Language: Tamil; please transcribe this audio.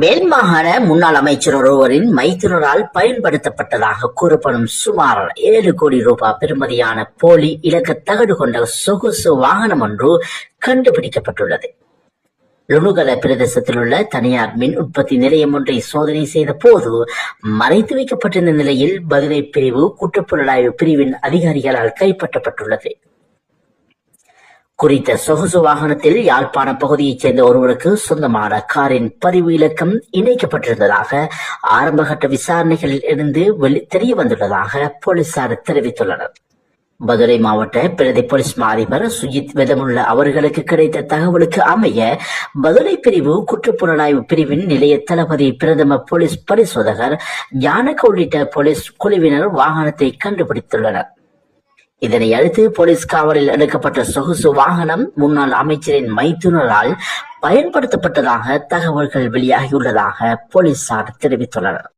மேல் மாகாண முன்னாள் அமைச்சர் ஒருவரின் மைத்துனரால் பயன்படுத்தப்பட்டதாக கூறப்படும் சுமார் ஏழு கோடி ரூபாய் பெறுமதியான போலி இலக்க தகடு கொண்ட சொகுசு வாகனம் ஒன்று கண்டுபிடிக்கப்பட்டுள்ளது. லுணுகல பிரதேசத்தில் உள்ள தனியார் மின் உற்பத்தி நிலையம் ஒன்றை சோதனை செய்த போது மறைத்து வைக்கப்பட்டிருந்த நிலையில் பதிலை பிரிவு குற்றப்புலனாய்வு பிரிவின் அதிகாரிகளால் கைப்பற்றப்பட்டுள்ளது. குறித்த சொகுசு வாகனத்தில் யாழ்ப்பாண பகுதியைச் சேர்ந்த ஒருவருக்கு சொந்தமான காரின் பதிவு இலக்கம் இணைக்கப்பட்டிருந்ததாக ஆரம்பகட்ட விசாரணைகளில் இருந்து தெரிய வந்துள்ளதாக போலீசார் தெரிவித்துள்ளனர். மதுரை மாவட்ட பிரதி போலீஸ் மா அதிபர் சுஜித் வெதமுள்ள அவர்களுக்கு கிடைத்த தகவலுக்கு அமைய மதுரை பிரிவு குற்றப்புலனாய்வு பிரிவின் நிலைய தளபதி பிரதம போலீஸ் பரிசோதகர் ஞானக உள்ளிட்ட போலீஸ் குழுவினர் வாகனத்தை கண்டுபிடித்துள்ளனர். இதனை அடுத்து போலீஸ் காவலில் எடுக்கப்பட்ட சொகுசு வாகனம் முன்னாள் அமைச்சரின் மைத்துனரால் பயன்படுத்தப்பட்டதாக தகவல்கள் வெளியாகியுள்ளதாக போலீசார் தெரிவித்துள்ளனர்.